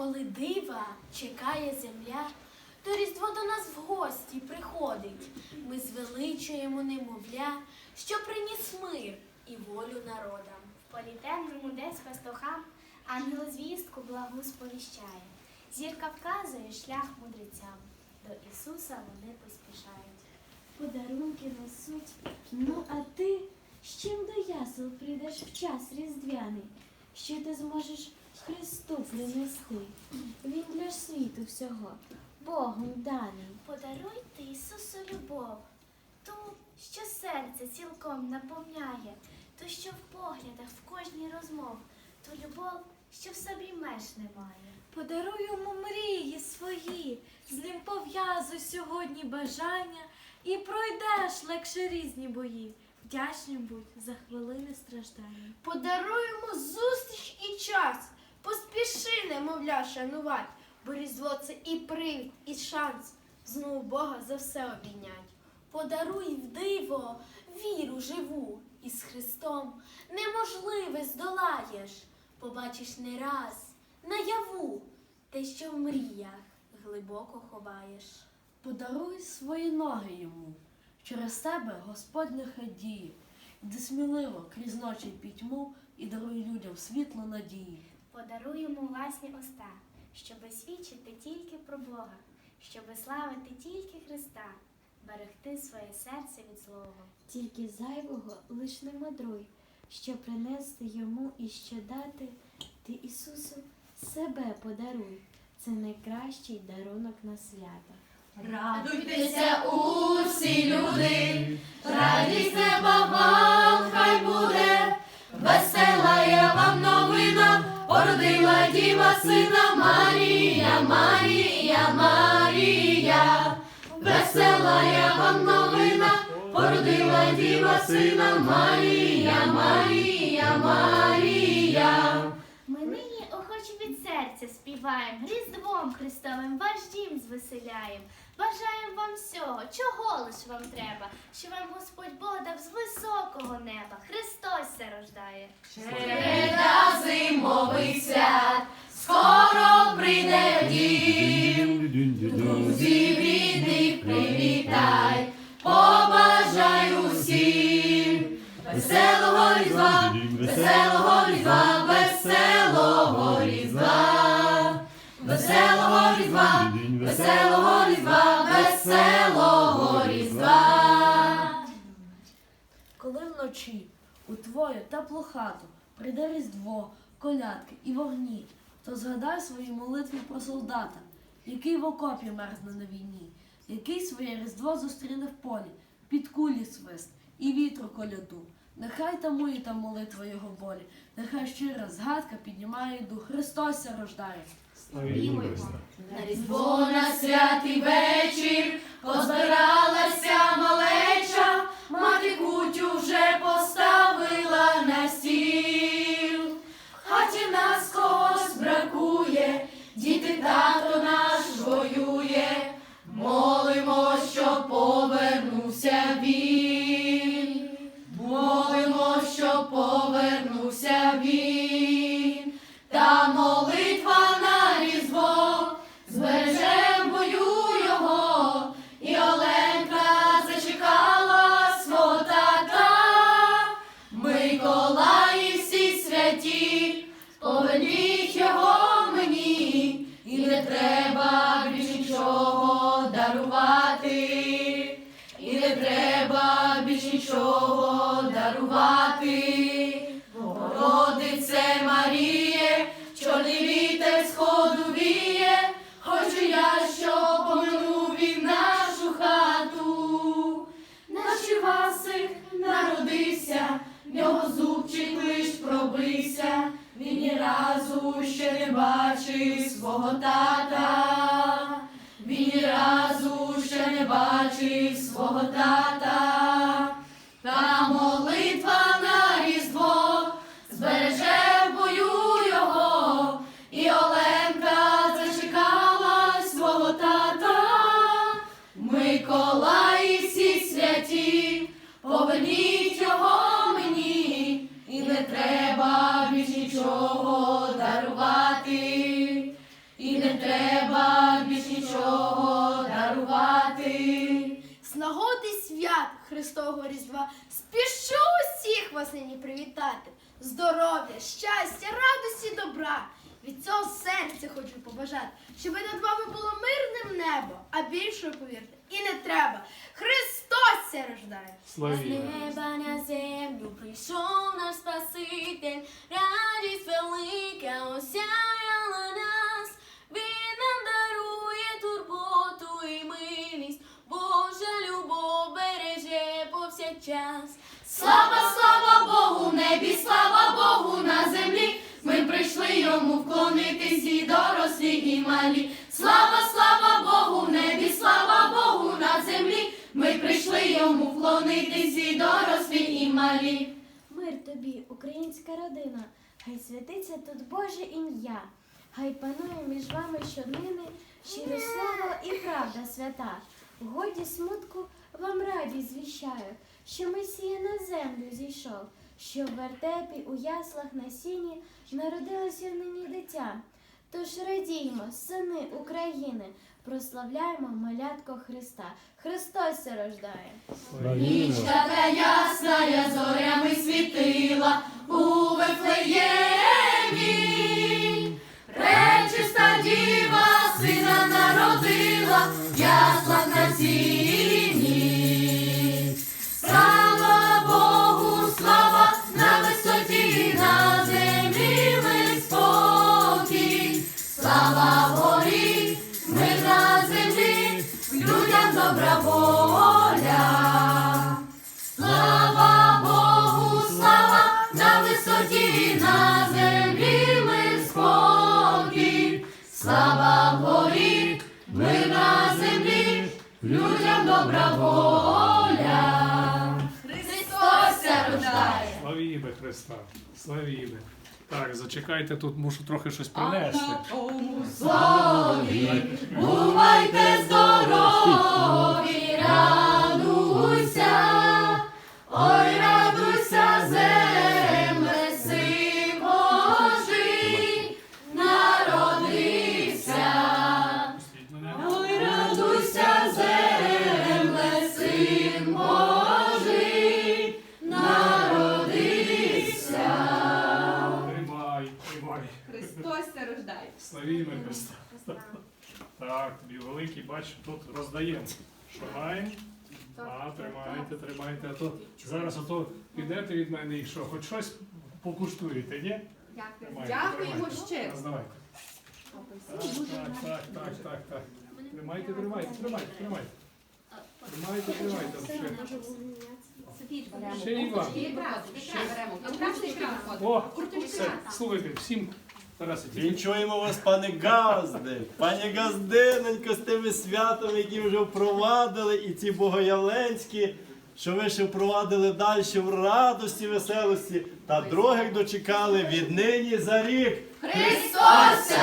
Коли дива чекає земля, то Різдво до нас в гості приходить. Ми звеличуємо немовля, що приніс мир і волю народам. В політемному десь пастухам ангел звістку благу сповіщає. Зірка вказує шлях мудрецям. До Ісуса вони поспішають. Подарунки несуть. Ну, а ти з чим до ясел прийдеш в час різдвяний? Що ти зможеш Христу принести? Він для світу всього, Богом даний. Подаруйте Ісусу любов, ту, що серце цілком наповняє, ту, що в поглядах, в кожній розмов, ту любов, що в собі меж немає. Подаруй йому мрії свої, з ним пов'язуй сьогодні бажання і пройдеш легше різні бої. Вдячним будь за хвилини страждання. Подаруємо зустріч і час. Поспіши, немовля, шанувать, бо Різдво це і привід, і шанс знову Бога за все обійнять. Подаруй в диво віру живу, і з Христом неможливе здолаєш. Побачиш не раз наяву те, що в мріях глибоко ховаєш. Подаруй свої ноги йому, через тебе Господь нехай діє. Іди сміливо крізь ночі й пітьму і даруй людям світло надії. Подаруй йому власні уста, щоби свідчити тільки про Бога, щоби славити тільки Христа, берегти своє серце від злого. Тільки зайвого лиш не мудруй, що принести йому і що дати, ти Ісусу себе подаруй. Це найкращий дарунок на свято. Радуйтеся усі люди, радість неба вам хай буде, весела я вам новина, породила діва сина Марія, Марія, Марія, весела я вам новина, породила діва сина Марія, Марія, Марія. Ми нині охоче від серця співаємо, Різдвом Христовим ваш дім звеселяєм. Бажаємо вам всього, чого лиш вам треба, що вам Господь Бог дав з високого неба. Христос се рождає. Череда зимових свят, скоро прийде дім. Друзів рідних привітай, побажай усім. Веселого різдва, веселого різдва, веселого різдва, веселого різдва, веселого різдва, веселого різдва. Коли вночі у твою теплу хату прийде різдво, колядки і вогні, то згадай свої молитви про солдата, який в окопі мерзне на війні, який своє різдво зустріне в полі, під кулі свист і вітру коляду. Нехай тамує та молитва його болі, нехай щира згадка піднімає дух Христос ся На різдво на святий вечір позбиралася малеча, мати кутю вже поставила на стіл. В хаті нас когось бракує, діти тато наш воює. Молимо, щоб повернувся він. Молимо, щоб повернувся він. Всі святі, не бачив свого тата, він ні разу ще не бачив свого тата. Треба більш нічого дарувати. З нагоди свят Христового Різдва спішу усіх вас нині привітати. Здоров'я, щастя, радості, добра. Від цього серця хочу побажати, щоб над вами було мирним небо, а більше, повірте, і не треба. Христос ся рождає. З неба на землю прийшов наш Спаситель, радість велика осяяла повсякчас. Слава, слава Богу в небі, слава Богу на землі. Ми прийшли йому вклонитись і дорослі, і малі. Слава, слава Богу в небі, слава Богу на землі. Ми прийшли йому вклонитись і дорослі, і малі. Мир тобі, українська родина, хай святиться тут Боже ім'я, хай панує між вами щоднини щире слово і правда свята. В годі смутку вам радість звіщаю, що Месія на землю зійшов, що в вертепі у яслах на сіні народилося нині дитя. Тож радіймо, сини України, прославляємо малятко Христа. Христос се рождає. Ніч така ясна, я зорями світила добра воля. Христос рождає. Славімо Христа. Славімо. Так, зачекайте, тут мушу трохи щось принести. Слові, бувайте здорові, радуйся, ой, радуйся, земле, Тримай. Христос се рождає. Славімо Христа. Так, тобі великий, бач, тут роздаємо. Шугаємо. А, тримайте, тримайте. А то зараз ото підете від мене і що, хоч щось покуштуєте, ні? Тримайте, Дякуємо тримайте. Роздавайте. Так, так, так, так, так, так. Тримайте, тримайте, тримайте, тримайте. Тримайте, тримайте. Ще. Ще і вам. О, все, слухайте, всім Тарасик, Вінчуємо вас, пане Газди, пані Газдиненько, з тими святами, які вже впровадили, і ці богоявленські, що ви ще впровадили далі в радості, веселості, та других дочекали віднині за рік. Христос.